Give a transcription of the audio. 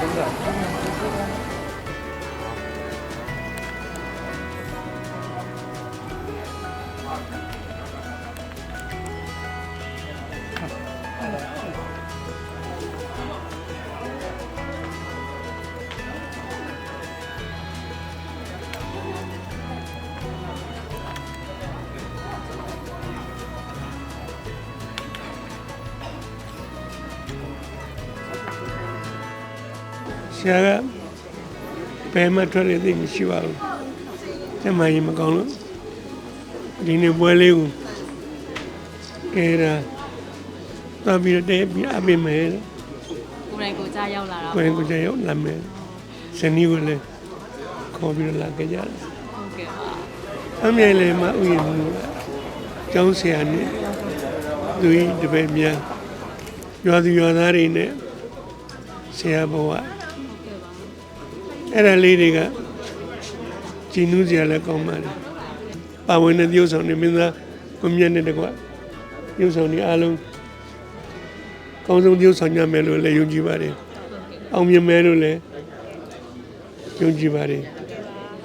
真的。 ဆရာကဘယ်မှထွက်ရသေးမရှိပါဘူးကျမကြီးမကောင်းလို့ဒီနေ့ပွဲလေးကိုကဲတာတော့ပြီးတော့တဲပြီးအပိမယ်လို့ကိုယ်တိုင်ကိုယ်ကြားရောက်လာတာကိုယ်ကိုယ်ကြရောက်လာမယ်ဇနီးကိုလည်းခေါ်ပြီးတော့လာကြကြတယ်ဟုတ်ကဲ့ပါအမြဲလည်းမဥယျာဉ်မှုကျောင်းဆရာနဲ့သူဤတပည့်များရွာသူရွာသားတွေနဲ့ဆရာဘဝဟုတ်ကဲ့ပါ အဲ့ဒါလေးတွေကကြည်နူးစရာလည်းကောင်းပါတယ်ပါဝင်တဲ့ပြုဆောင်နေမင်းသားကိုမြတ်နဲ့တကွပြုဆောင်နေအားလုံးကောင်းဆုံးပြုဆောင်ကြမယ်လို့လည်းယုံကြည်ပါတယ်အောင်မြင်မယ်လို့လည်းယုံကြည်ပါတယ်